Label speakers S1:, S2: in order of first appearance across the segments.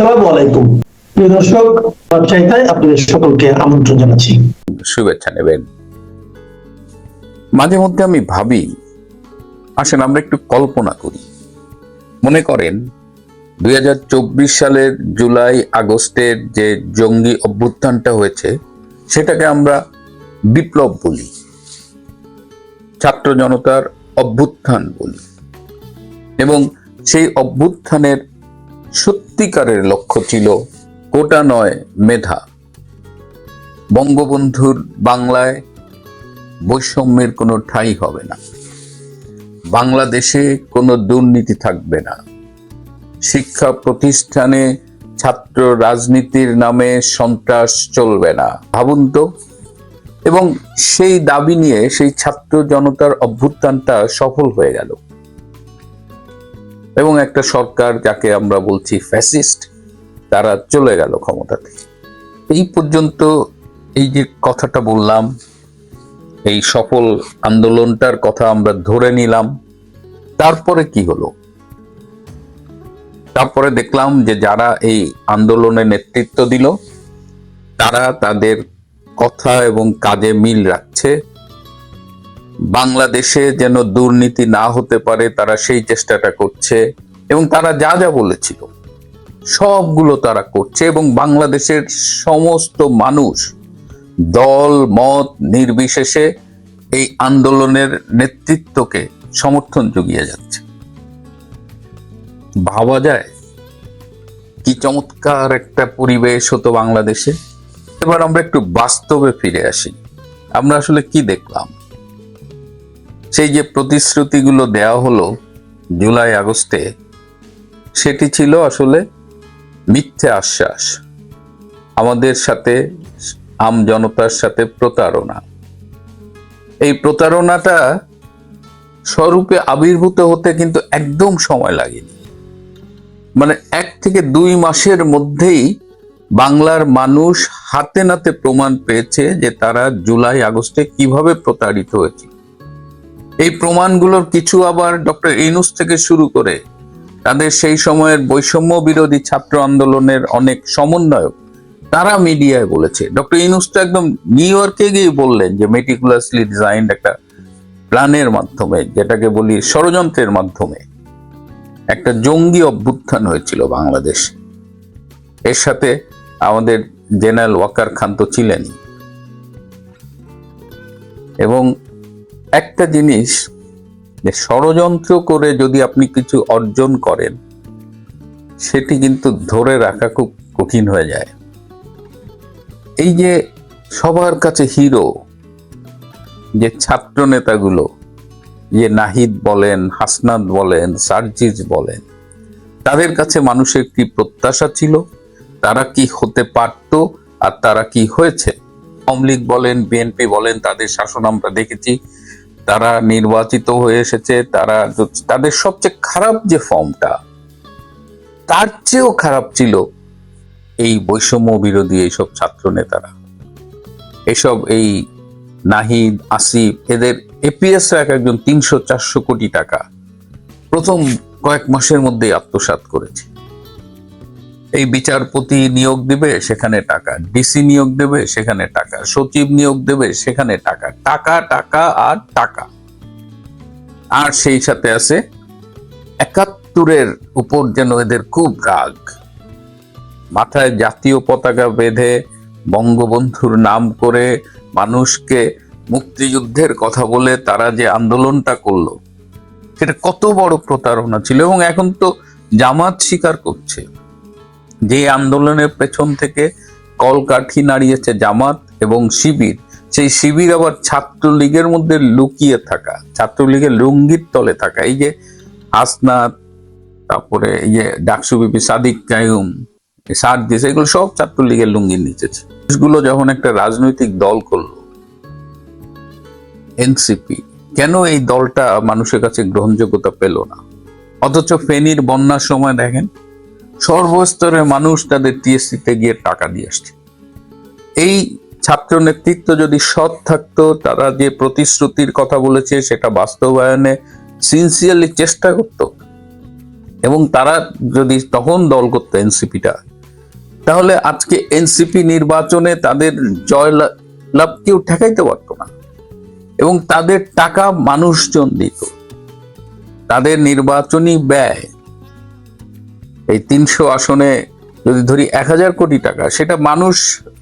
S1: আসসালামু আলাইকুম। প্রিয় দর্শক চাইতায় আপনাদের সকলকে আমন্ত্রণ জানাচ্ছি।
S2: শুভেচ্ছা নেবেন। মাঝে মধ্যে আমি ভাবি, আসেন আমরা একটু কল্পনা করি। মনে করেন, দুই সালের জুলাই, আগস্টের যে জঙ্গি অভ্যুত্থানটা হয়েছে, সেটাকে আমরা বিপ্লব বলি, ছাত্র জনতার অভ্যুত্থান বলি। এবং সেই অভ্যুত্থানের সত্যিকারের লক্ষ্য ছিল কোটা নয় মেধা। বঙ্গবন্ধুর বাংলায় বৈষম্যের কোনো ঠাঁই হবে না। বাংলাদেশে কোনো দুর্নীতি থাকবে না। শিক্ষা প্রতিষ্ঠানে ছাত্র রাজনীতির নামে সন্ত্রাস চলবে না। ভাবুন তো, এবং সেই দাবি নিয়ে সেই ছাত্র জনতার অভ্যুত্থানটা সফল হয়ে গেল। এবং একটা সরকার যাকে আমরা বলছি ফ্যাসিস্ট তারা চলে গেল ক্ষমতা থেকে। এই পর্যন্ত এই যে কথাটা বললাম, এই সফল আন্দোলনটার কথা আমরা ধরে নিলাম, তারপরে কি হলো? তারপরে দেখলাম যে যারা এই আন্দোলনে নেতৃত্ব দিল, তারা তাদের কথা এবং কাজে মিল রাখছে। বাংলাদেশে যেন দুর্নীতি না হতে পারে, তারা সেই চেষ্টাটা করছে এবং তারা যা যা বলেছিল, সবগুলো তারা করছে এবং বাংলাদেশের সমস্ত মানুষ দল, মত নির্বিশেষে এই আন্দোলনের নেতৃত্বকে সমর্থন জুগিয়ে যাচ্ছে। ভাবা যায় কি চমৎকার একটা পরিবেশ হতো বাংলাদেশে। এবার আমরা একটু বাস্তবে ফিরে আসি। আমরা আসলে কি দেখলাম? সেই যে প্রতিশ্রুতিগুলো দেওয়া হলো জুলাই আগস্টে, সেটি ছিল আসলে মিথ্যে আশ্বাস। আমাদের সাথে, আম জনতার সাথে প্রতারণা। এই প্রতারণাটা স্বরূপে আবির্ভূত হতে কিন্তু একদম সময় লাগেনি। মানে এক থেকে দুই মাসের মধ্যেই বাংলার মানুষ হাতে নাতে প্রমাণ পেয়েছে যে তারা জুলাই আগস্টে কীভাবে প্রতারিত হয়েছে এই প্রমাণগুলোর কিছু আবার ডক্টর ইনুস থেকে শুরু করে তাদের সেই সময়ের বৈষম্য বিরোধী ছাত্র আন্দোলনের অনেক সমন্বয়ক, তারা মিডিয়ায় বলেছে। ডক্টর ইনুস তো একদম নিউ ইয়র্কে গিয়ে বললেন যে মেটিকুলাসলি ডিজাইন একটা প্ল্যানের মাধ্যমে, যেটাকে বলি ষড়যন্ত্রের মাধ্যমে একটা জঙ্গি অভ্যুত্থান হয়েছিল বাংলাদেশ। এর সাথে আমাদের জেনারেল ওয়াকার খান তো ছিলেনই। এবং একটা জিনিস যে ষড়যন্ত্র করে যদি আপনি কিছু অর্জন করেন, সেটি কিন্তু ধরে রাখা খুব কঠিন হয়ে যায়। এই যে সবার কাছে হিরো, যে ছাত্র নেতাগুলো, যে নাহিদ বলেন, হাসনাত বলেন সার্জিজ বলেন, তাদের কাছে মানুষের কি প্রত্যাশা ছিল? তারা কি হতে পারত আর তারা কি হয়েছে? আওয়ামী লীগ বলেন, বিএনপি বলেন, তাদের শাসন আমরা দেখেছি। তারা নির্বাচিত হয়ে এসেছে, তারা তাদের সবচেয়ে খারাপ যে ফর্মটা, তার চেয়েও খারাপ ছিল এই বৈষম্য বিরোধী এইসব ছাত্র নেতারা। এসব এই নাহিদ, আসিফ, এদের এপিএস এক একজন তিনশো চারশো কোটি টাকা প্রথম কয়েক মাসের মধ্যে আত্মসাৎ করেছে। এই বিচারপতি নিয়োগ দেবে, সেখানে টাকা। ডিসি নিয়োগ দেবে, সেখানে টাকা। সচিব নিয়োগ দেবে, সেখানে টাকা। টাকা টাকা আর টাকা। আর সেই সাথে আছে একাত্তরের উপর যেন এদের খুব রাগ। মাথায় জাতীয় পতাকা বেঁধে বঙ্গবন্ধুর নাম করে মানুষকে মুক্তিযুদ্ধের কথা বলে তারা যে আন্দোলনটা করল, সেটা কত বড় প্রতারণা ছিল এবং এখন তো জামাত স্বীকার করছে। যে আন্দোলনের পেছন থেকে কলকাঠি নাড়িয়েছে জামাত এবং শিবির, সেই শিবির আবার ছাত্রলীগের মধ্যে লুকিয়ে থাকা, ছাত্রলীগের লুঙ্গির তলে থাকা। এই যে আসনাত তারপরে এই যে ডাকসু বিপি সাদিক কায়ুম সার্জিস এগুলো সব ছাত্রলীগের লুঙ্গির নিচেছে। গুলো যখন একটা রাজনৈতিক দল করল, এনসিপি, কেন এই দলটা মানুষের কাছে গ্রহণযোগ্যতা পেল না? অথচ ফেনীর বন্যার সময় দেখেন সর্বস্তরের মানুষ তাদের টিএসসিতে গিয়ে টাকা দিয়ে আসছে। এই ছাত্র নেতৃত্ব যদি সৎ থাকতো, তারা যে প্রতিশ্রুতির কথা বলেছে সেটা বাস্তবায়নে সিনসিয়ারলি চেষ্টা করত। এবং তারা যদি তখন দল করতো এনসিপিটা তাহলে আজকে এনসিপি নির্বাচনে তাদের জয় লাভ কেউ ঠেকাইতে পারতো না। এবং তাদের টাকা মানুষজন দিত। তাদের নির্বাচনী ব্যয় এই তিনশো আসনে যদি ধরি এক হাজার কোটি টাকা, সেটা মানুষ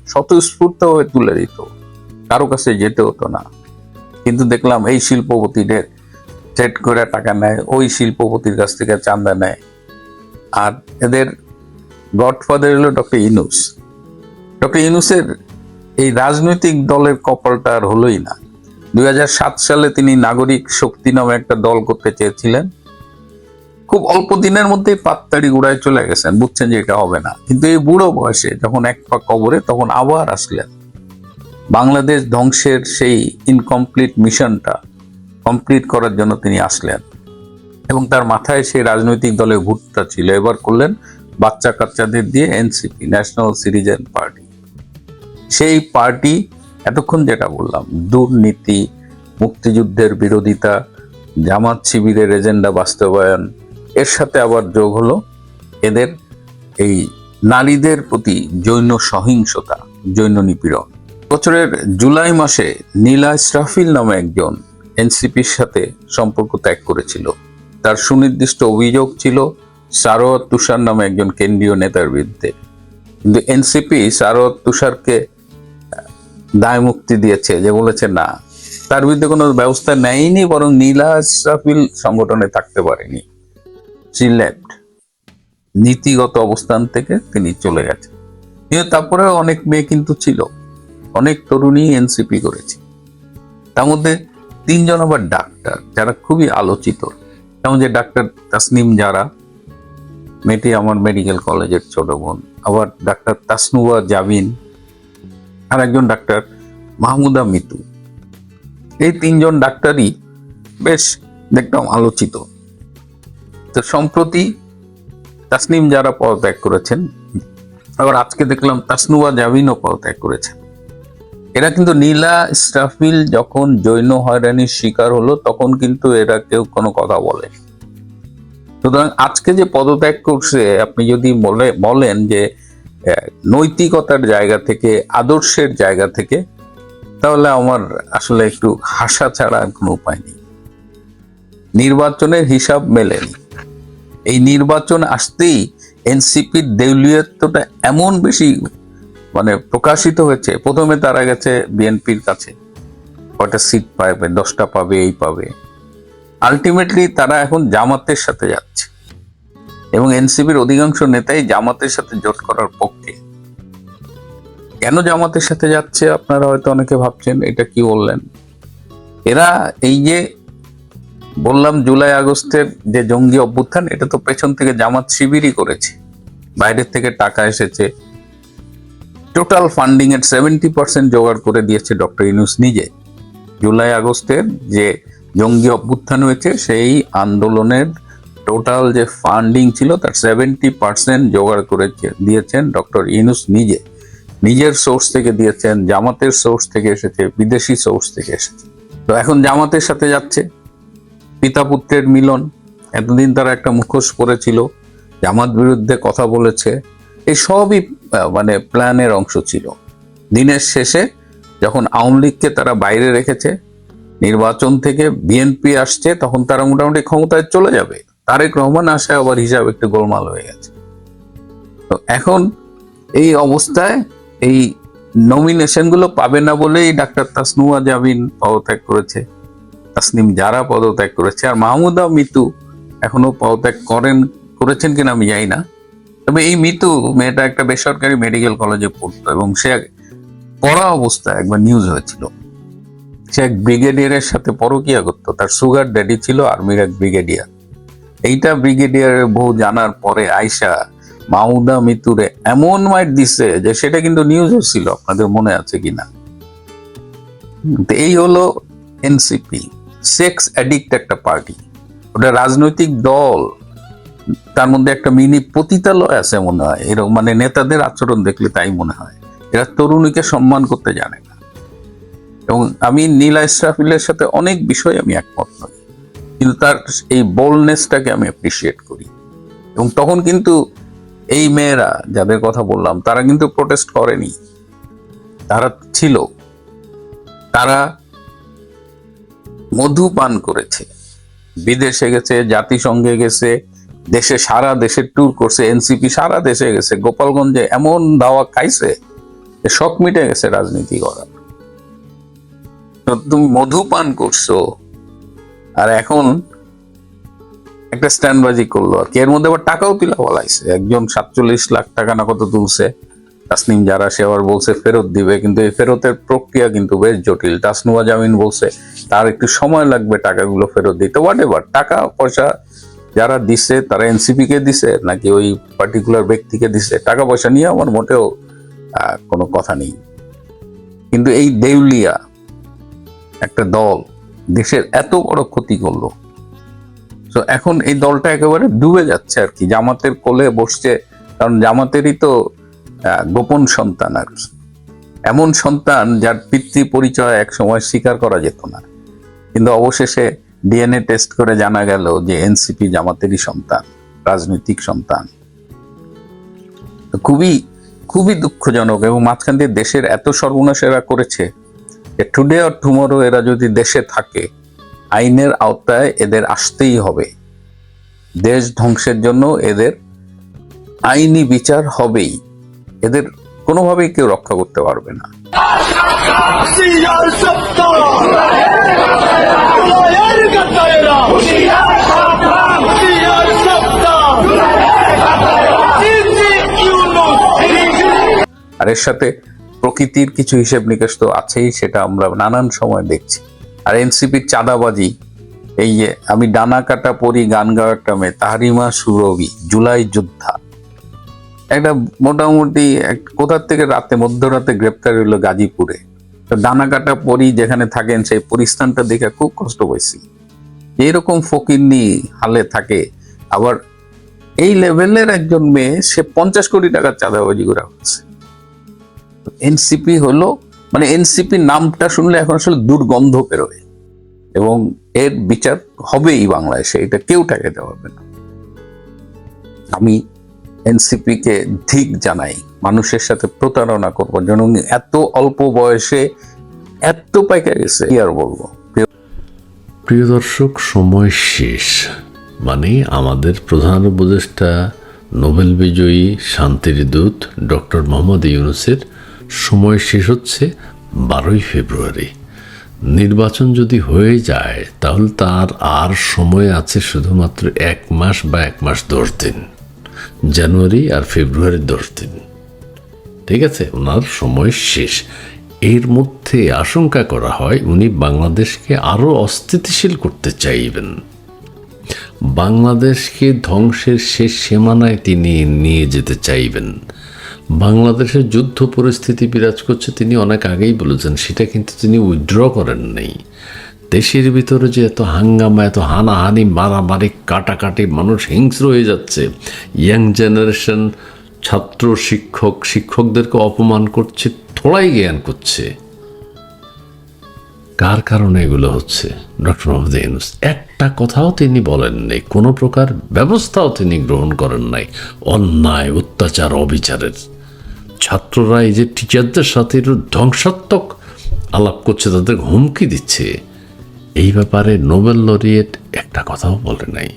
S2: স্বতঃস্ফূর্তভাবে তুলে দিত। কারও কাছে যেতে হতো না। কিন্তু দেখলাম এই শিল্পপতিদের সেট করে টাকা নেয়, ওই শিল্পপতির কাছ থেকে চান্দা নেয়। আর এদের গডফাদার হলো ডক্টর ইনুস। ডক্টর ইনুসের এই রাজনৈতিক দলের কপালটা আর হলোই না। দুই হাজার সাত সালে তিনি নাগরিক শক্তি নামে একটা দল করতে চেয়েছিলেন। খুব অল্প দিনের মধ্যে পাত্তাড়ি গুড়ায় চলে গেছেন, বুঝছেন যে এটা হবে না। কিন্তু এই বুড়ো বয়সে যখন এক পা কবরে, তখন আবার আসলেন। বাংলাদেশ ধ্বংসের সেই ইনকমপ্লিট মিশনটা কমপ্লিট করার জন্য তিনি আসলেন। এবং তার মাথায় সেই রাজনৈতিক দলের ভুটটা ছিল। এবার করলেন বাচ্চা কাচ্চাদের দিয়ে এনসিপি ন্যাশনাল সিটিজেন পার্টি সেই পার্টি এতক্ষণ যেটা বললাম, দুর্নীতি, মুক্তিযুদ্ধের বিরোধিতা, জামাত শিবিরের এজেন্ডা বাস্তবায়ন এর সাথে আবার যোগ হলো এদের এই নারীদের প্রতি জৈন সহিংসতা, জৈন নিপীড়ন। বছরের জুলাই মাসে নীলা ইসরাফিল নামে একজন এনসিপির সাথে সম্পর্ক ত্যাগ করেছিল। তার সুনির্দিষ্ট অভিযোগ ছিল সারোয়ার তুষার নামে একজন কেন্দ্রীয় নেতার বিরুদ্ধে। কিন্তু এনসিপি সারোয়ার তুষারকে দায় মুক্তি দিয়েছে যে বলেছে না। তার বিরুদ্ধে কোনো ব্যবস্থা নেয়নি, বরং নীলা ইসরাফিল সংগঠনে থাকতে পারেনি। সি লেফট নীতিগত অবস্থান থেকে তিনি চলে গেছেন। কিন্তু তারপরে অনেক মেয়ে কিন্তু ছিল। অনেক তরুণী এনসিপি করেছে। তার মধ্যে তিনজন আবার ডাক্তার, যারা খুবই আলোচিত। যেমন যে ডাক্তার তাসনিম যারা মেয়েটি আমার মেডিকেল কলেজের ছোট বোন। আবার ডাক্তার তাসনুয়া জাবিন আর একজন ডাক্তার মাহমুদা মিতু। এই তিনজন ডাক্তারই বেশ দেখতাম আলোচিত। তো সম্প্রতি তাসনিম যারা পদত্যাগ করেছেন, আবার আজকে দেখলাম তাসনুয়া জাবিনও পদত্যাগ করেছেন। এরা কিন্তু নীলা স্টাফিল যখন জৈন হয়রানির শিকার হলো, তখন কিন্তু এরা কেউ কোনো কথা বলে সুতরাং আজকে যে পদত্যাগ করছে, আপনি যদি বলে, বলেন যে নৈতিকতার জায়গা থেকে, আদর্শের জায়গা থেকে, তাহলে আমার আসলে একটু হাসা ছাড়া কোনো উপায় নেই। নির্বাচনের হিসাব মেলেনি। এই নির্বাচন আসতেই এনসিপির দেউলিয়ত্বটা এমন বেশি মানে প্রকাশিত হয়েছে। প্রথমে তারা গেছে বিএনপির কাছে। কয়টা সিট পাবে, দশটা পাবে, এই পাবে। আলটিমেটলি তারা এখন জামাতের সাথে যাচ্ছে। এবং এনসিপির অধিকাংশ নেতাই জামাতের সাথে জোট করার পক্ষে। কেন জামাতের সাথে যাচ্ছে আপনারা হয়তো অনেকে ভাবছেন, এটা কি বললেন? এরা এই যে বললাম জুলাই আগস্টের যে জঙ্গি অভ্যুত্থান, এটা তো পেছন থেকে জামাত শিবিরই করেছে। বাইরের থেকে টাকা এসেছে। টোটাল ফান্ডিং এর সেভেন্টি পার্সেন্ট জোগাড় করে দিয়েছে ডক্টর ইনুস নিজে। জুলাই আগস্টের যে জঙ্গি অভ্যুত্থান হয়েছে, সেই আন্দোলনের টোটাল যে ফান্ডিং ছিল, তার সেভেন্টি পার্সেন্ট জোগাড় করে দিয়েছেন ডক্টর ইনুস নিজে। নিজের সোর্স থেকে দিয়েছেন, জামাতের সোর্স থেকে এসেছে, বিদেশি সোর্স থেকে এসেছে। তো এখন জামাতের সাথে যাচ্ছে। পিতা পুত্রের মিলন। এতদিন তারা একটা মুখোশ পরেছিল জামাত বিরুদ্ধে কথা বলেছে। এই সবই মানে প্ল্যানের অংশ ছিল। দিনের শেষে যখন আওয়ামী লীগকে তারা বাইরে রেখেছে, নির্বাচন থেকে বিএনপি আসছে, তখন তারা মোটামুটি ক্ষমতায় চলে যাবে। তারেক রহমান আসে, আবার হিসাব একটু গোলমাল হয়ে গেছে। তো এখন এই অবস্থায় এই নমিনেশনগুলো পাবে না বলেই ডাক্তার তাসনুয়া জামিন পদত্যাগ করেছে। তাসনিম যারা পদত্যাগ করেছে, আর মাহমুদা মিতু এখনও পদত্যাগ করেন, করেছেন কিনা আমি জানি না। তবে এই মিতু মেয়েটা একটা বেসরকারি মেডিকেল কলেজে পড়তো এবং সে পড়া অবস্থায় একবার নিউজ হয়েছিল। সে এক ব্রিগেডিয়ারের সাথে পরকিয়া করতো। তার সুগার ড্যাডি ছিল আর্মির এক ব্রিগেডিয়ার। এইটা ব্রিগেডিয়ারের বউ জানার পরে আয়সা মাউদা মিতুরে এমন মাইট দিছে যে সেটা কিন্তু নিউজ ছিল। আপনাদের মনে আছে কিনা? এই হলো এনসিপি সেক্স অ্যাডিক্ট একটা পার্টি ওটা রাজনৈতিক দল। তার মধ্যে একটা মিনি পতিতালয় আছে মনে হয়। এরকম মানে নেতাদের আচরণ দেখলে তাই মনে হয়। এরা তরুণীকে সম্মান করতে জানে না। এবং আমি নীলা ইসরাফিলের সাথে অনেক বিষয় আমি একমত নই। কিন্তু তার এই বোলনেসটাকে আমি অ্যাপ্রিসিয়েট করি। এবং তখন কিন্তু এই মেয়েরা যাদের কথা বললাম, তারা কিন্তু প্রোটেস্ট করেনি। তারা ছিল। তারা মধু পান করেছে। বিদেশে গেছে, জাতিসংঘে গেছে, দেশে সারা দেশে ট্যুর করছে এনসিপি সারা দেশে গেছে, গোপালগঞ্জে এমন দাওয়া খাইছে শখ মিটে গেছে রাজনীতি করার। তুমি মধু পান করছ, আর এখন একটা স্ট্যান্ডবাজি করল আর কি। এর মধ্যে আবার টাকাও তুলা বলাইছে, একজন সাতচল্লিশ লাখ টাকা না কত তুলছে তাসনিম যারা, সে আবার বলছে ফেরত দিবে, কিন্তু এই ফেরতের প্রক্রিয়া কিন্তু বেশ জটিল। তাসনুয়া জামিন বলছে, তার একটু সময় লাগবে টাকাগুলো ফেরত দিতে। হোয়াট এভার টাকা, পয়সা যারা দিছে, তারা এনসিপি কে দিছে, নাকি ওই পার্টিকুলার ব্যক্তিকে দিছে, টাকা, পয়সা নিয়ে আমার মোটেও কোনো কথা নেই। কিন্তু এই দেউলিয়া একটা দল দেশের এত বড় ক্ষতি করল। তো এখন এই দলটা একেবারে ডুবে যাচ্ছে আর কি। জামাতের কোলে বসছে, কারণ জামাতেরই তো গোপন সন্তান আর কি। এমন সন্তান যার পিতৃ পরিচয় এক সময় স্বীকার করা যেত না। কিন্তু অবশেষে ডিএনএ টেস্ট করে জানা গেল যে এনসিপি জামাতেরই সন্তান, রাজনৈতিক সন্তান। খুবই খুবই দুঃখজনক এবং মাঝখান দিয়ে দেশের এত সর্বনাশ এরা করেছে যে টুডে আর টুমোরো এরা যদি দেশে থাকে, আইনের আওতায় এদের আসতেই হবে। দেশ ধ্বংসের জন্য এদের আইনি বিচার হবেই। এদের কোনোভাবেই কেউ রক্ষা করতে পারবে না। আর এর সাথে প্রকৃতির কিছু হিসেব নিকেশ তো আছেই, সেটা আমরা নানান সময় দেখছি। আর এনসিপির চাঁদাবাজি, এই যে আমি ডানা কাটা পরি, গান গাওয়ার টামে তাহারিমা সুরভি, জুলাই যোদ্ধা। একটা মোটামুটি কোথার থেকে রাতে, মধ্যরাতে গ্রেপ্তার হইল গাজীপুরে। তো ডানা কাটা পরি যেখানে থাকেন, সেই পরিস্থানটা দেখে খুব কষ্ট পাইছি। এরকম ফকিরনি হালে থাকে। আবার এই লেভেলের একজন মেয়ে, সে পঞ্চাশ কোটি টাকার চাঁদাবাজি করা হচ্ছে এনসিপি হলো মানে এনসিপি নামটা শুনলে এখন আসলে দুর্গন্ধ বেরোয়। এবং এর বিচার হবেই বাংলাদেশে এটা কেউ ঠেকাতে পারবে না। আমি এনসিপি কে ধিক জানাই, মানুষের সাথে প্রতারণা করব। যেন উনি এত অল্প বয়সে এত পাইকা গেছে কি আর বলব?
S3: প্রিয় দর্শক, সময় শেষ। মানে আমাদের প্রধান উপদেষ্টা, নোবেল বিজয়ী শান্তির দূত ডক্টর মোহাম্মদ ইউনুসের সময় শেষ হচ্ছে বারোই ফেব্রুয়ারি। নির্বাচন যদি হয়ে যায়, তাহলে তার আর সময় আছে শুধুমাত্র এক মাস বা এক মাস দশ দিন। জানুয়ারি আর ফেব্রুয়ারির দশ দিন। ঠিক আছে? ওনার সময় শেষ। এর মধ্যে আশঙ্কা করা হয় উনি বাংলাদেশকে আরও অস্থিতিশীল করতে চাইবেন। বাংলাদেশকে ধ্বংসের শেষ সীমানায় তিনি নিয়ে যেতে চাইবেন। বাংলাদেশের যুদ্ধ পরিস্থিতি বিরাজ করছে, তিনি অনেক আগেই বলেছেন, সেটা কিন্তু তিনি উইথড্র করেন নাই। দেশের ভিতরে যে এত হাঙ্গামা, এত হানাহানি, মারামারি, কাটাকাটি, মানুষ হিংস্র হয়ে যাচ্ছে। ইয়াং জেনারেশন ছাত্র, শিক্ষক, শিক্ষকদেরকে অপমান করছে, থোড়াই জ্ঞান করছে। কার কারণে এগুলো হচ্ছে? ডক্টর মোহাম্মদ একটা কথাও তিনি বলেননি কোনো প্রকার ব্যবস্থাও তিনি গ্রহণ করেন নাই, অন্যায়, অত্যাচার, অবিচারের। ছাত্ররা এই যে টিচারদের সাথে ধ্বংসাত্মক আলাপ করছে, তাদের হুমকি দিচ্ছে। এই ব্যাপারে নোবেল লরিয়েট একটা কথাও বলে নাই।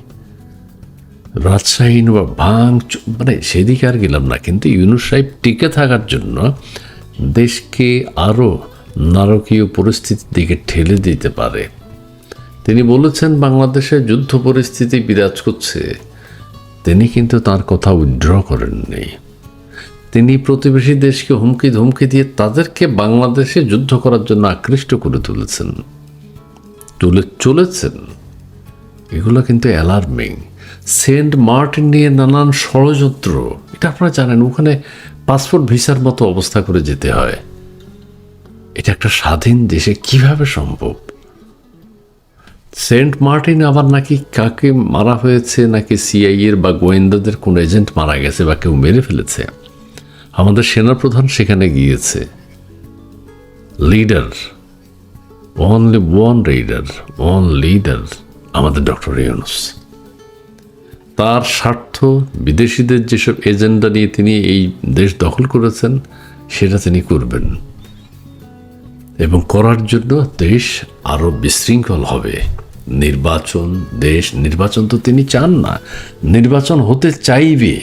S3: রাজশাহী বা চু- মানে সেদিকে আর গেলাম না, কিন্তু ইউনুস সাহেব টিকে থাকার জন্য দেশকে আরও নারকীয় পরিস্থিতির দিকে ঠেলে দিতে পারে। তিনি বলেছেন, বাংলাদেশে যুদ্ধ পরিস্থিতি বিরাজ করছে। তিনি কিন্তু তার কথা উইড্র করেননি। তিনি প্রতিবেশী দেশকে হুমকি ধুমকি দিয়ে তাদেরকে বাংলাদেশে যুদ্ধ করার জন্য আকৃষ্ট করে তুলেছেন। তুলে চলেছেন। এগুলো কিন্তু অ্যালার্মিং সেন্ট মার্টিন নিয়ে নানান ষড়যন্ত্র। এটা আপনারা জানেন, ওখানে পাসপোর্ট ভিসার মতো অবস্থা করে যেতে হয়। এটা একটা স্বাধীন দেশে কীভাবে সম্ভব? সেন্ট মার্টিন আবার নাকি কাকে মারা হয়েছে, নাকি সিআইএর বা গোয়েন্দাদের কোন এজেন্ট মারা গেছে বা কেউ মেরে ফেলেছে? আমাদের সেনাপ্রধান সেখানে গিয়েছে। Leader only one leader one leader আমাদের ডক্টর ইউনুস তার স্বার্থ বিদেশিদের যেসব এজেন্ডা নিয়ে তিনি এই দেশ দখল করেছেন, সেটা তিনি করবেন। এবং করার জন্য দেশ আরও বিশৃঙ্খল হবে। নির্বাচন, দেশ নির্বাচন তো তিনি চান না। নির্বাচন হতে চাইবে।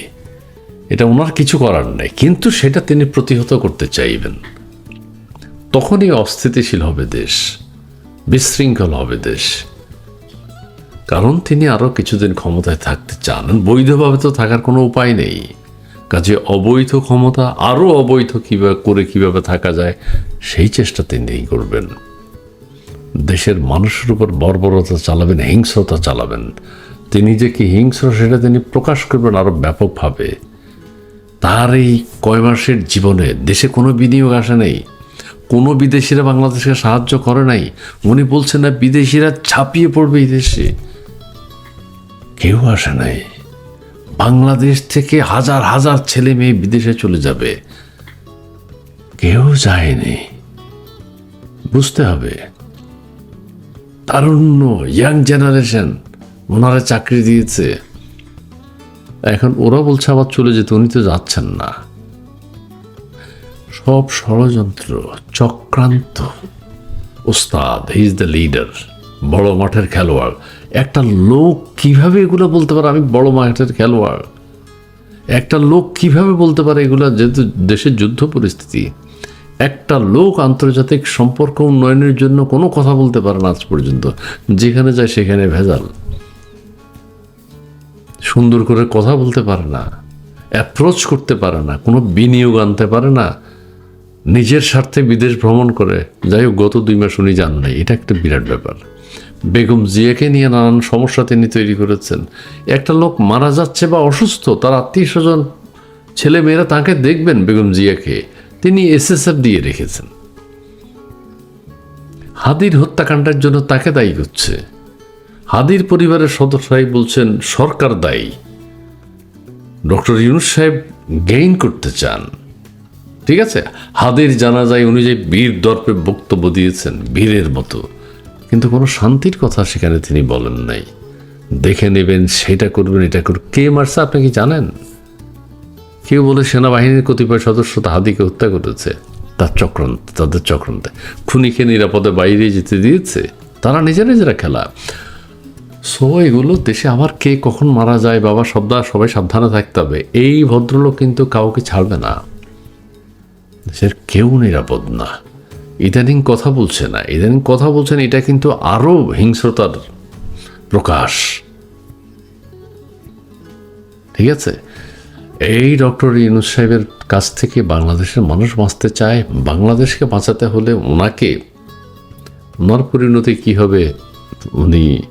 S3: এটা ওনার কিছু করার নেই। কিন্তু সেটা তিনি প্রতিহত করতে চাইবেন। তখনই অস্থিতিশীল হবে দেশ। বিশৃঙ্খল হবে দেশ। কারণ তিনি আরও কিছুদিন ক্ষমতায় থাকতে চান। বৈধভাবে তো থাকার কোনো উপায় নেই। কাজে অবৈধ ক্ষমতা আরও অবৈধ কীভাবে করে কীভাবে থাকা যায়, সেই চেষ্টা তিনি করবেন। দেশের মানুষের উপর বর্বরতা চালাবেন, হিংস্রতা চালাবেন। তিনি যে কি হিংস্র, সেটা তিনি প্রকাশ করবেন আরও ব্যাপকভাবে। তার এই কয় মাসের জীবনে দেশে কোনো বিনিয়োগ আসে নেই। কোনো বিদেশিরা বাংলাদেশকে সাহায্য করে নাই। উনি বলছেন না, বিদেশিরা ছাপিয়ে পড়বে এই দেশে। কেউ আসে নাই। বাংলাদেশ থেকে হাজার হাজার ছেলে মেয়ে বিদেশে চলে যাবে। কেউ যায়নি। বুঝতে হবে। তারুণ্য, ইয়াং জেনারেশন, ওনারা চাকরি দিয়েছে। এখন ওরা বলছে আবার চলে যেতে, উনি তো যাচ্ছেন না। সব ষড়যন্ত্র চক্রান্ত। ওস্তাদ হি ইজ দ্য লিডার বড় মাঠের খেলোয়াড়। একটা লোক কীভাবে এগুলো বলতে পারে? আমি বড় মাঠের খেলোয়াড়। একটা লোক কীভাবে বলতে পারে এগুলো? যেহেতু দেশের যুদ্ধ পরিস্থিতি। একটা লোক আন্তর্জাতিক সম্পর্ক উন্নয়নের জন্য কোনো কথা বলতে পারে না আজ পর্যন্ত। যেখানে যায় সেখানে ভেজাল। সুন্দর করে কথা বলতে পারে না। অ্যাপ্রোচ করতে পারে না। কোনো বিনিয়োগ আনতে পারে না। নিজের স্বার্থে বিদেশ ভ্রমণ করে, যাই হোক, গত দুই মাস উনি যান নাই। এটা একটা বিরাট ব্যাপার। বেগম জিয়াকে নিয়ে নানান সমস্যা তিনি তৈরি করেছেন। একটা লোক মারা যাচ্ছে বা অসুস্থ, তার আত্মীয় স্বজন ছেলে মেয়েরা তাকে দেখবেন বেগম জিয়াকে। তিনি এসএসএফ দিয়ে রেখেছেন। হাদির হত্যাকাণ্ডের জন্য তাকে দায়ী করছে। হাদির পরিবারের সদস্যরাই বলছেন, সরকার দায়ী। ডক্টর ইউনুস সাহেব গেইন করতে চান। ঠিক আছে? হাদির জানা যায় উনি যে বীর দর্পে বক্তব্য দিয়েছেন, বীরের মতো, কিন্তু কোনো শান্তির কথা সেখানে তিনি বলেন নাই। দেখে নেবেন, সেটা করবেন, এটা করবেন। কে মারছে, আপনি কি জানেন? কেউ বলে সেনাবাহিনীর কতিপয় সদস্য হাদিকে হত্যা করেছে, তার চক্রান্ত, তাদের চক্রান্তে। খুনিকে নিরাপদে বাইরে যেতে দিয়েছে, তারা নিজেরা নিজেরা খেলা। সো এগুলো দেশে আবার কে কখন মারা যায়, বাবা সবদা সবাই সাবধানে থাকতে হবে। এই ভদ্রলোক কিন্তু কাউকে ছাড়বে না। দেশের কেউ নিরাপদ না। ইদানিং কথা বলছে না। ইদানিং কথা বলছেন, এটা কিন্তু আরও হিংস্রতার প্রকাশ। ঠিক আছে? এই ডক্টর ইউনুস সাহেবের কাছ থেকে বাংলাদেশের মানুষ বাঁচতে চায়। বাংলাদেশকে বাঁচাতে হলে ওনাকে, ওনার পরিণতি কি হবে, উনি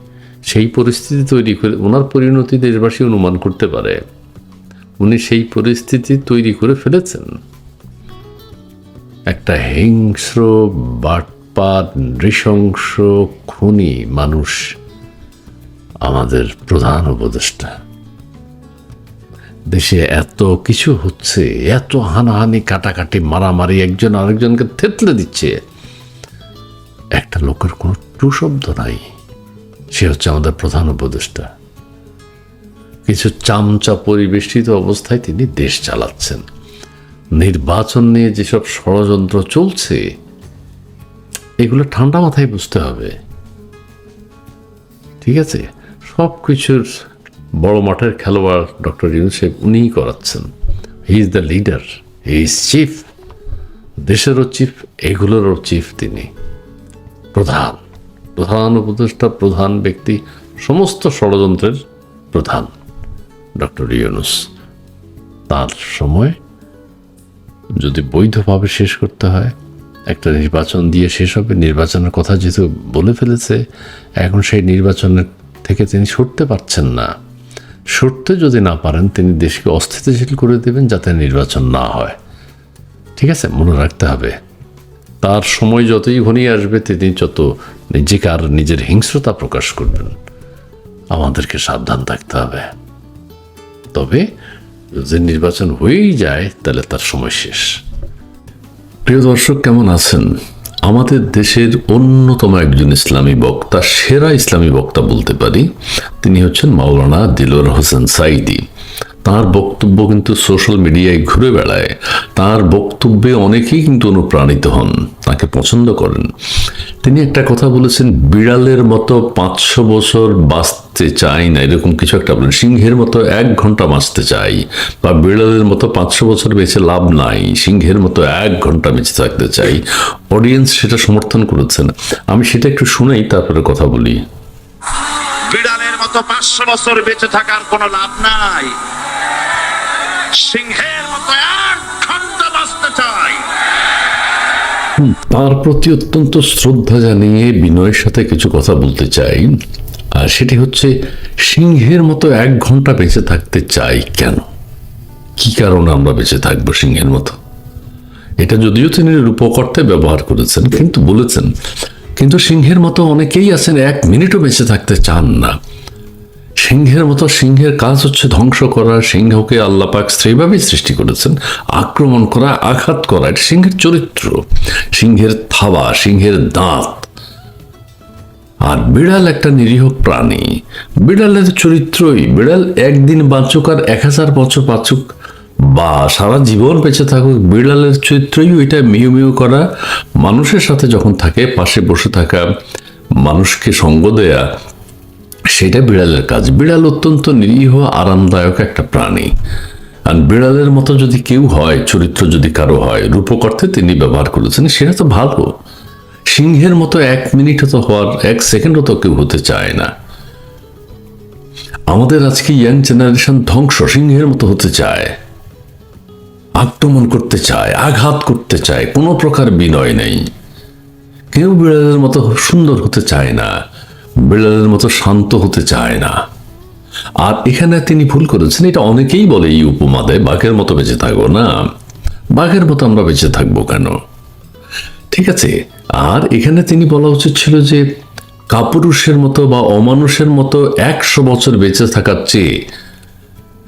S3: সেই পরিস্থিতি তৈরি করে, ওনার পরিণতি দেশবাসী অনুমান করতে পারে। উনি সেই পরিস্থিতি তৈরি করে ফেলেছেন। একটা হিংস্র, বাটপাত, নৃশংস, খুনি মানুষ আমাদের প্রধান উপদেষ্টা। দেশে এত কিছু হচ্ছে, এত হানাহানি, কাটাকাটি, মারামারি, একজন আরেকজনকে থেতলে দিচ্ছে। একটা লোকের কোনো টু শব্দ নাই। সে হচ্ছে আমাদের প্রধান উপদেষ্টা। কিছু চামচা পরিবেষ্টিত অবস্থায় তিনি দেশ চালাচ্ছেন। নির্বাচন নিয়ে যেসব ষড়যন্ত্র চলছে, এগুলো ঠান্ডা মাথায় বুঝতে হবে। ঠিক আছে? সব কিছুর বড় মাঠের খেলোয়াড় ডক্টর ইউনুসেফ উনিই করাচ্ছেন। He is the leader he is chief দেশেরও chief এগুলোরও চিফ তিনি। প্রধান। প্রধান উপদেষ্টা, প্রধান ব্যক্তি, সমস্ত ষড়যন্ত্রের প্রধান ডক্টর ইউনুস। তার সময় যদি বৈধভাবে শেষ করতে হয়, একটা নির্বাচন দিয়ে শেষ হবে, নির্বাচনের কথা যেহেতু বলে ফেলেছে, এখন সেই নির্বাচনের থেকে তিনি সরতে পারছেন না। সরতে যদি না পারেন, তিনি দেশকে অস্থিতিশীল করে দেবেন যাতে নির্বাচন না হয়। ঠিক আছে, মনে রাখতে হবে। তার সময় যতই ঘনিয়ে আসবে, তিনি যত নিজেকে আর নিজের হিংস্রতা প্রকাশ করবেন। আমাদেরকে সাবধান থাকতে হবে। তবে যদি নির্বাচন হয়েই যায়, তাহলে তার সময় শেষ। প্রিয় দর্শক, কেমন আছেন? আমাদের দেশের অন্যতম একজন ইসলামী বক্তা, সেরা ইসলামী বক্তা বলতে পারি, তিনি হচ্ছেন মাওলানা দিলর হোসেন সাইদি। তার বক্তব্য কিন্তু সোশ্যাল মিডিয়ায় ঘুরে বেড়ায়। তার বক্তব্যে অনেকেই কিন্তু অনুপ্রাণিত হন, তাকে পছন্দ করেন। তিনি একটা কথা বলেছেন, বিড়ালের মতো পাঁচশো বছর বাঁচতে চাই না, এরকম কিছু একটা বলেন। সিংহের মতো এক ঘণ্টা বাঁচতে চাই বা বিড়ালের মতো পাঁচশো বছর বেঁচে লাভ নাই, সিংহের মতো এক ঘণ্টা বেঁচে থাকতে চাই অডিয়েন্স সেটা সমর্থন করেছেন। আমি সেটা একটু শুনেই তারপরে কথা বলি।
S4: পাঁচশো বছর বেঁচে থাকার কোনো লাভ নাই। সিংহের মতো
S3: তার প্রতি অত্যন্ত শ্রদ্ধা জানিয়ে বিনয়ের সাথে কিছু কথা বলতে চাই। আর সেটি হচ্ছে, সিংহের মতো এক ঘণ্টা বেঁচে থাকতে চাই কেন? কি কারণে আমরা বেঁচে থাকব সিংহের মতো? এটা যদিও তিনি রূপকর্তে ব্যবহার করেছেন, কিন্তু বলেছেন, কিন্তু সিংহের মতো অনেকেই আছেন, এক মিনিটও বেঁচে থাকতে চান না। সিংহের মতো, সিংহের কাজ হচ্ছে ধ্বংস করা, সিংহকে আল্লাপাক স্ত্রীভাবেই সৃষ্টি করেছেন, আক্রমণ করা, আঘাত করা, এটা সিংহের চরিত্র। সিংহের থাবা, সিংহের দাঁত। আর বিড়াল একটা নিরীহ প্রাণী। বিড়ালের চরিত্রই, বিড়াল একদিন বাঁচুক আর এক হাজার বছর বাঁচুক, বা সারা জীবন বেঁচে থাকুক, বিড়ালের চরিত্রই ওইটা মিউ মিউ করা, মানুষের সাথে যখন থাকে, পাশে বসে থাকা, মানুষকে সঙ্গ দেয়া সেটা বিড়ালের কাজ। বিড়াল অত্যন্ত নিরীহ, আরামদায়ক একটা প্রাণী। আর বিড়ালের মতো যদি কেউ হয়, চরিত্র যদি কারও হয় রূপকর্থে তিনি ব্যবহার করেছেন, সেটা তো ভালো। সিংহের মতো এক মিনিট তো হওয়ার, এক সেকেন্ডও তো কেউ হতে চায় না। আমাদের আজকে ইয়াং জেনারেশন ধ্বংস, সিংহের মতো হতে চায়। আক্রমণ করতে চায়, আঘাত করতে চায়, কোনো প্রকার বিনয় নেই। কেউ বিড়ালের মতো সুন্দর হতে চায় না। বিড়ালের মতো শান্ত হতে চায় না। আর এখানে তিনি ভুল করেছেন, এটা অনেকেই বলে এই উপমা দেয় বাঘের মতো বেঁচে থাকব না। বাঘের মতো আমরা বেঁচে থাকব কেন? ঠিক আছে, আর এখানে তিনি বলা উচিত ছিল যে, কাপুরুষের মতো বা অমানুষের মতো একশো বছর বেঁচে থাকার চেয়ে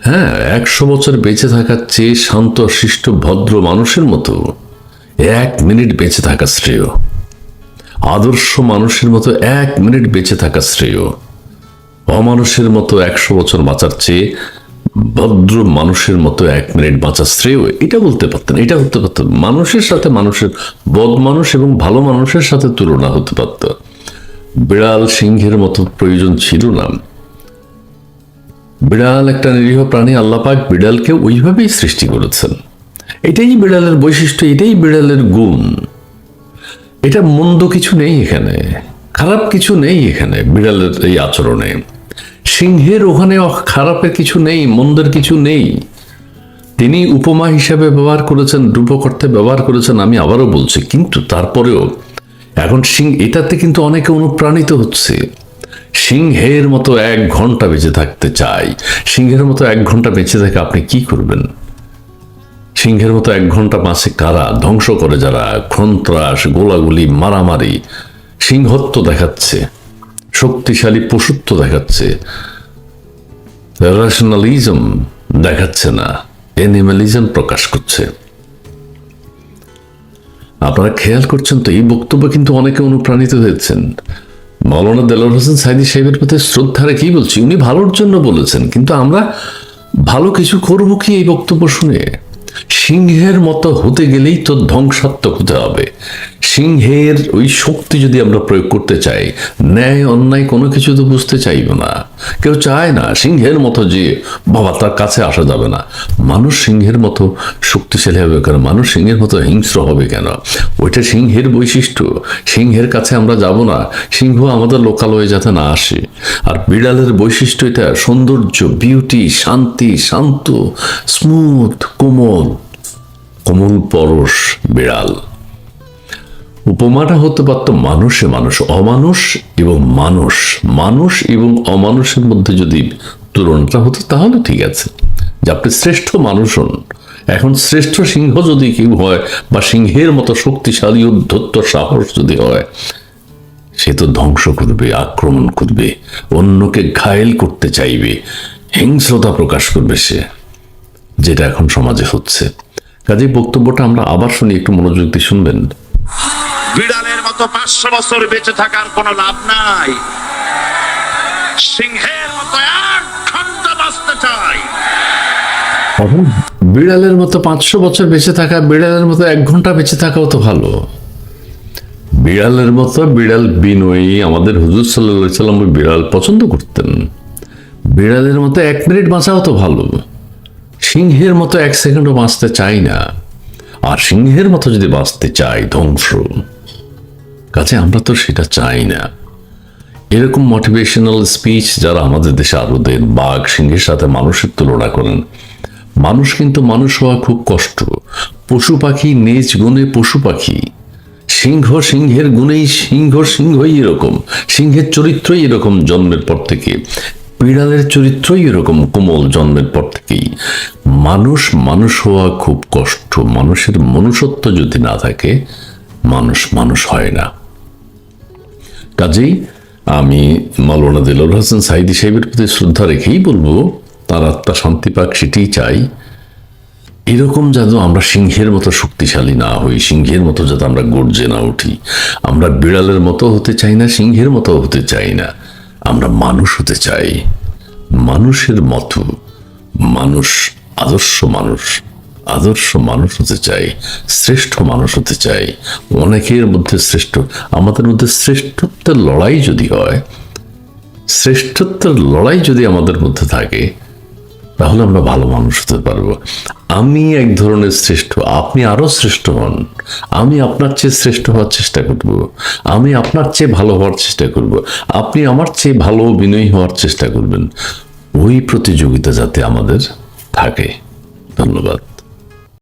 S3: হ্যাঁ একশো বছর বেঁচে থাকার চেয়ে শান্ত, শিষ্ট, ভদ্র মানুষের মতো এক মিনিট বেঁচে থাকা শ্রেয়। আদর্শ মানুষের মতো এক মিনিট বেঁচে থাকা শ্রেয়। অমানুষের মতো একশো বছর বাঁচার চেয়ে ভদ্র মানুষের মতো এক মিনিট বাঁচা শ্রেয়, এটা বলতে পারতেন, এটা হতে পারত মানুষের সাথে মানুষের, বদ মানুষ এবং ভালো মানুষের সাথে তুলনা হতে পারত। বিড়াল সিংহের মতো প্রয়োজন ছিল না। বিড়াল একটা নিরীহ প্রাণী আল্লাপাক বিড়ালকে ওইভাবেই সৃষ্টি করেছেন। এটাই বিড়ালের বৈশিষ্ট্য, এটাই বিড়ালের গুণ। এটা মন্দ কিছু নেই এখানে, খারাপ কিছু নেই এখানে, বিড়ালের এই আচরণে। সিংহের ওখানে খারাপের কিছু নেই, মন্দের কিছু নেই। তিনি উপমা হিসাবে ব্যবহার করেছেন, রূপকর্তে ব্যবহার করেছেন, আমি আবারও বলছি, কিন্তু তারপরেও এখন সিং, এটাতে কিন্তু অনেকে অনুপ্রাণিত হচ্ছে। সিংহের মতো এক ঘণ্টা বেঁচে থাকতে চাই। সিংহের মতো এক ঘণ্টা বেঁচে থেকে আপনি কি করবেন? সিংহের মতো এক ঘণ্টা বাঁচে কারা ধ্বংস করে যারা সন্ত্রাস গোলাগুলি, মারামারি, সিংহত্ব দেখাচ্ছে, শক্তিশালী পশুত্ব দেখাচ্ছে। রেশনালিজম দেখাচ্ছে না এনিম্যালিজম প্রকাশ করছে। আপনারা খেয়াল করছেন তো, এই বক্তব্য কিন্তু অনেকে অনুপ্রাণিত হয়েছেন। মৌলানা দেলোয়ার হোসেন সাইদি সাহেবের প্রতি শ্রদ্ধা কি বলছি? উনি ভালোর জন্য বলেছেন, কিন্তু আমরা ভালো কিছু করব কি এই বক্তব্য শুনে? সিংহের মতো হতে গেলেই তো ধ্বংসাত্মক হতে হবে। সিংহের ওই শক্তি যদি আমরা প্রয়োগ করতে চাই, ন্যায়, অন্যায় কোনো কিছু তো বুঝতে চাইব না। কেউ চায় না সিংহের মতো যে, বাবা, তার কাছে আসা যাবে না। মানুষ সিংহের মতো শক্তিশালী হবে কেন? মানুষ সিংহের মতো হিংস্র হবে কেন? ওইটা সিংহের বৈশিষ্ট্য। সিংহের কাছে আমরা যাব না। সিংহ আমাদের লোকালয়ে যাতে না আসে। আর বিড়ালের বৈশিষ্ট্য এটা, সৌন্দর্য বিউটি শান্তি, শান্ত স্মুথ কোমল। কোমল পরশ বিড়াল। উপমাটা হতে পারত মানুষে মানুষ, অমানুষ এবং মানুষ। মানুষ এবং অমানুষের মধ্যে যদি তুলনাটা হতো তাহলে ঠিক আছে। যে আপনি শ্রেষ্ঠ মানুষ হন। এখন শ্রেষ্ঠ সিংহ যদি কেউ হয় বা সিংহের মতো শক্তিশালী উদ্ধত্ত সাহস যদি হয়, সে তো ধ্বংস করবে, আক্রমণ করবে, অন্যকে ঘায়েল করতে চাইবে, হিংস্রতা প্রকাশ করবে সে, যেটা এখন সমাজে হচ্ছে। কাজে বক্তব্যটা আমরা আবার শুনি একটু মনোযোগ দিয়ে শুনবেন।
S4: বিড়ালের মতো পাঁচশো বছর বেঁচে থাকার কোনো লাভ নাই। সিংহের মতো এক ঘণ্টা বাঁচতে চাই।
S3: বিড়ালের মতো পাঁচশো বছর বেঁচে থাকা বিড়ালের মতো এক ঘণ্টা বেঁচে থাকাও তো ভালো। বিড়ালের মতো বিড়াল বিনয়ী আমাদের হুজুর সাল্লাহ সাল্লাম বিড়াল পছন্দ করতেন। বিড়ালের মতো এক মিনিট বাঁচাও তো ভালো। সিংহের মতো এক সেকেন্ডও বাঁচতে চাই না। আর সিংহের মতো যদি বাঁচতে চাই, ধ্বংস। কাছে আমরা তো সেটা চাই না। এরকম মোটিভেশনাল স্পিচ যারা আমাদের দেশে আরও দেন বাঘ সিংহের সাথে মানুষের তুলনা করেন, মানুষ কিন্তু মানুষ হওয়া খুব কষ্ট। পশু পাখি নেচ গুণে পশু পাখি। সিংহ সিংহের গুণেই সিংহ সিংহই এরকম, সিংহের চরিত্রই এরকম জন্মের পর থেকে। বিড়ালের চরিত্রই এরকম কোমল জন্মের পর থেকেই। মানুষ মানুষ হওয়া খুব কষ্ট। মানুষের মনুষ্যত্ব যদি না থাকে, মানুষ মানুষ হয় না। কাজেই আমি মাওলানা দিলর হাসান সাইদি সাহেবের প্রতি শ্রদ্ধা রেখেই বলব, তার আত্মা শান্তি পাক, সেটাই চাই। এরকম যাতে আমরা সিংহের মতো শক্তিশালী না হই, সিংহের মতো যাতে আমরা গর্জে না উঠি। আমরা বিড়ালের মতো হতে চাই না, সিংহের মতো হতে চাই না। আমরা মানুষ হতে চাই। মানুষের মতো। মানুষ আদর্শ মানুষ। আদর্শ মানুষ হতে চাই। শ্রেষ্ঠ মানুষ হতে চাই। অনেকের মধ্যে শ্রেষ্ঠ। আমাদের মধ্যে শ্রেষ্ঠত্বের লড়াই যদি হয়, শ্রেষ্ঠত্বের লড়াই যদি আমাদের মধ্যে থাকে তাহলে আমরা ভালো মানুষ হতে পারব। আমি এক ধরনের শ্রেষ্ঠ, আপনি আরও শ্রেষ্ঠ হন। আমি আপনার চেয়ে শ্রেষ্ঠ হওয়ার চেষ্টা করব। আমি আপনার চেয়ে ভালো হওয়ার চেষ্টা করব। আপনি আমার চেয়ে ভালো বিনয়ী হওয়ার চেষ্টা করবেন। ওই প্রতিযোগিতা যাতে আমাদের থাকে। ধন্যবাদ।